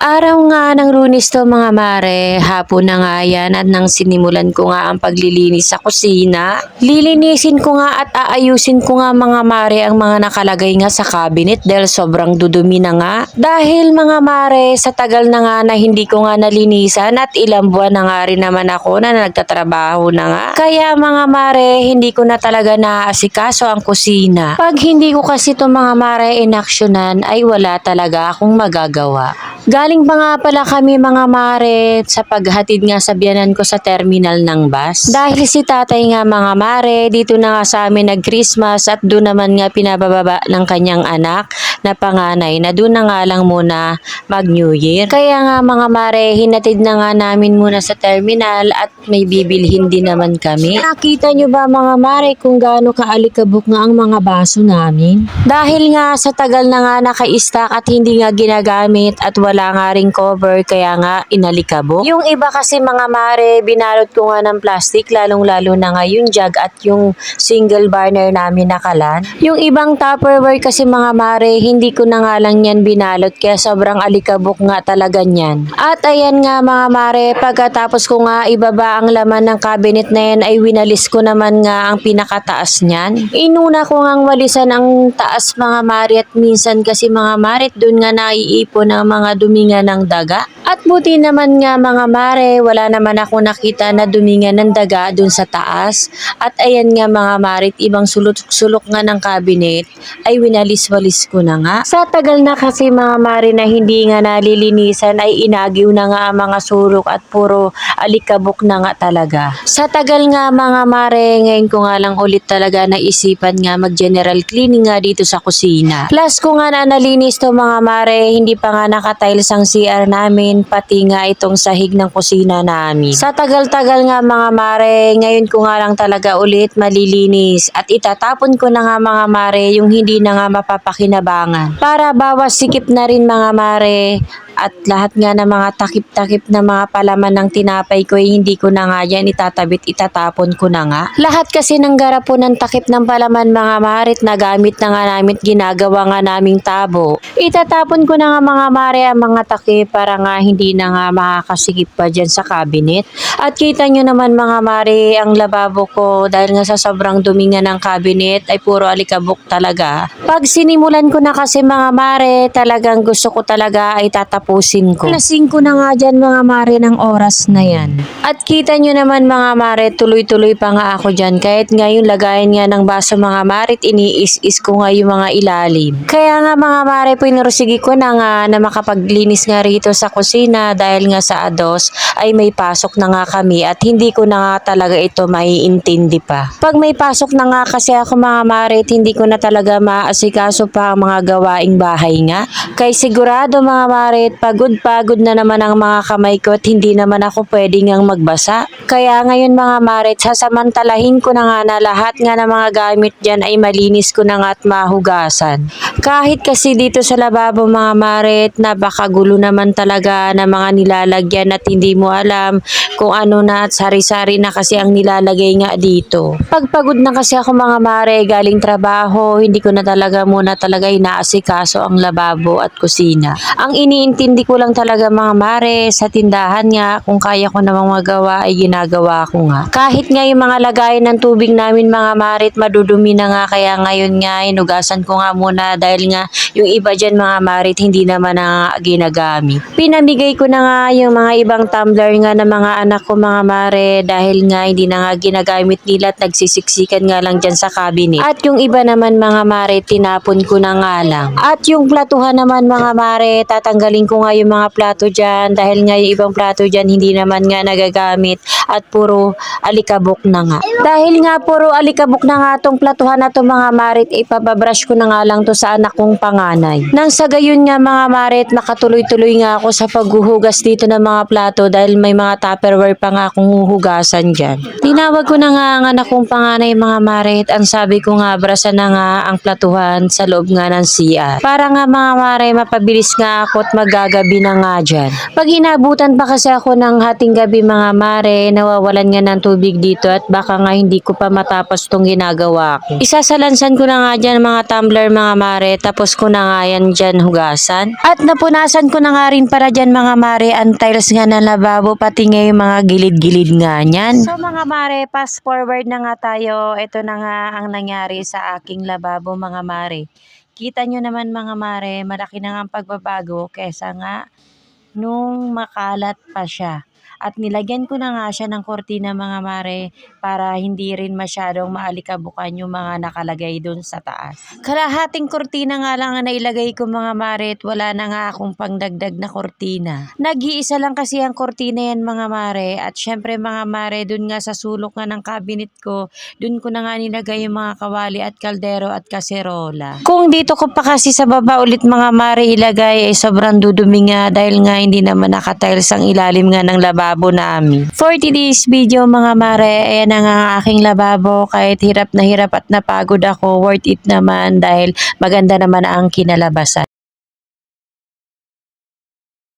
Araw nga ng lunis to mga mare, hapon na nga yan at nang sinimulan ko nga ang paglilinis sa kusina. Lilinisin ko nga at aayusin ko nga mga mare ang mga nakalagay nga sa cabinet dahil sobrang dudumi na nga. Dahil mga mare, sa tagal na nga na hindi ko nga nalinisan at ilang buwan na nga rin naman ako na nagtatrabaho na nga. Kaya mga mare, hindi ko na talaga naaasikaso ang kusina. Pag hindi ko kasi to mga mare inaksyonan ay wala talaga akong magagawa. Galing pa nga pala kami mga mare sa paghatid nga sa biyanan ko sa terminal ng bus. Dahil si tatay nga mga mare, dito na nga sa amin nag-Christmas at doon naman nga pinabababa ng kanyang anak na panganay na doon na nga lang muna mag New Year. Kaya nga mga mare, hinatid na nga namin muna sa terminal at may bibilhin din naman kami. Nakita nyo ba mga mare kung gaano kaalikabok nga ang mga baso namin? Dahil nga sa tagal na nga naka-stack at hindi nga ginagamit at wala nga ring cover kaya nga inalikabok. Yung iba kasi mga mare, binalot ko nga ng plastic lalong lalo na nga yung jug at yung single burner namin na kalan. Yung ibang tupperware kasi mga mare, hindi ko na nga lang yan binalot kaya sobrang alikabok nga talaga niyan. At ayan nga mga mare, pagkatapos ko nga ibaba ang laman ng cabinet na yan ay winalis ko naman nga ang pinakataas niyan. Inuna ko nga walisan ang taas mga mare at minsan kasi mga mare doon nga naiipon ang mga dumi nga ng daga. At buti naman nga mga mare, wala naman ako nakita na dumi nga ng daga doon sa taas. At ayan nga mga mare, ibang sulok-sulok nga ng cabinet ay winalis-walis ko na nga. Sa tagal na kasi mga mare na hindi nga nalilinisan ay inagiw na nga mga sulok at puro alikabok na nga talaga. Sa tagal nga mga mare, ngayon ko nga lang ulit talaga naisipan nga mag-general cleaning nga dito sa kusina. Plus ko nga na nalinis to mga mare, hindi pa nga nakatiles ang CR namin, pati nga itong sahig ng kusina namin. Sa tagal-tagal nga mga mare, ngayon ko nga lang talaga ulit malilinis at itatapon ko na nga mga mare yung hindi na nga mapapakinabangan. Para bawas sikip na rin mga mare at lahat nga ng mga takip-takip na mga palaman ng tinapay ko ay hindi ko na nga yan itatabit, itatapon ko na nga. Lahat kasi ng garapon ng takip ng palaman mga marit na gamit na nga namin, ginagawa nga naming tabo. Itatapon ko na nga mga mare ang mga takip para nga hindi na nga makakasikip pa dyan sa cabinet. At kita nyo naman mga mare, ang lababo ko dahil nga sa sobrang dumi nga ng cabinet ay puro alikabok talaga. Pag sinimulan ko na kasi mga mare, talagang gusto ko talaga ay tatapusin ko. Lasing ko na nga dyan mga mare ng oras na yan. At kita nyo naman mga mare, tuloy-tuloy pa nga ako dyan. Kahit ngayon lagayan nga ng baso mga mare, iniis-is ko nga yung mga ilalim. Kaya nga mga mare, pinursigi ko na nga na makapaglinis nga rito sa kusina dahil nga sa ados ay may pasok na nga kami at hindi ko na nga talaga ito maiintindi pa. Pag may pasok na nga kasi ako mga mare, hindi ko na talaga maasikaso pa ang mga gawaing bahay nga. Kay sigurado mga mare, pagod-pagod na naman ang mga kamay ko at hindi naman ako pwedeng ang magbasa. Kaya ngayon mga mare, sasamantalahin ko na nga na lahat nga ng mga gamit dyan ay malinis ko na nga at mahugasan. Kahit kasi dito sa lababo mga maret, napakagulo naman talaga na mga nilalagyan at hindi mo alam kung ano na at sari-sari na kasi ang nilalagay nga dito. Pagpagod na kasi ako mga mare, galing trabaho, hindi ko na talaga muna talaga inaasikaso ang lababo at kusina. Ang iniintindi ko lang talaga mga mare, sa tindahan nga, kung kaya ko namang magawa ay ginagawa ko nga. Kahit nga yung mga lagayan ng tubig namin mga marit, madudumi na nga kaya ngayon nga inugasan ko nga muna dahil nga yung iba dyan mga marit hindi naman na ginagamit. Pinamigay ko na nga yung mga ibang tumbler nga ng mga anak ko mga mare dahil nga hindi na nga ginagamit nila at nagsisiksikan nga lang dyan sa cabinet. At yung iba naman mga mare tinapon ko na nga lang. At yung platuhan naman mga mare tatanggalin ko nga yung mga plato dyan dahil nga yung ibang plato dyan hindi naman nga nagagamit at puro alikabok na nga. Dahil nga puro alikabok na nga tong platuhan na to mga marit, ipababrush ko na nga lang to sa anak kong panganay. Nang sa gayon nga mga marit, nakatuloy-tuloy nga ako sa paghuhugas dito ng mga plato dahil may mga tupperware pa nga akong huhugasan dyan. Tinawag ko na nga ang anak kong panganay mga marit, ang sabi ko nga brasan na nga ang platuhan sa loob nga ng CR. Para nga mga mare, mapabilis nga ako at magagabi na nga dyan. Pag inabutan pa kasi ako ng hating gabi mga mare, nawawalan nga ng tubig dito at baka nga hindi ko pa matapos tong ginagawa ko. Isasalansan ko na nga dyan mga tumbler mga mare, tapos ko na nga yan dyan hugasan. At napunasan ko na nga rin para dyan mga mare ang tiles nga ng lababo pati nga yung mga gilid-gilid nga niyan. So mga mare, fast forward na nga tayo. Ito na nga ang nangyari sa aking lababo mga mare. Kita nyo naman mga mare, malaki na nga ang pagbabago kesa nga nung makalat pa siya. At nilagyan ko na nga siya ng kortina mga mare para hindi rin masyadong maalikabukan yung mga nakalagay doon sa taas. Kalahating kortina nga lang ang nailagay ko mga mare at wala na nga akong pangdagdag na kortina. Nag-iisa lang kasi ang kortina yan mga mare at syempre mga mare doon nga sa sulok nga ng cabinet ko, doon ko na nga nilagay yung mga kawali at kaldero at kaserola. Kung dito ko pa kasi sa baba ulit mga mare ilagay ay sobrang dudumi nga dahil nga hindi naman nakatiles ang ilalim nga ng lababo namin. For today's video mga mare, ayan ang aking lababo kahit hirap na hirap at napagod ako, worth it naman dahil maganda naman ang kinalabasan.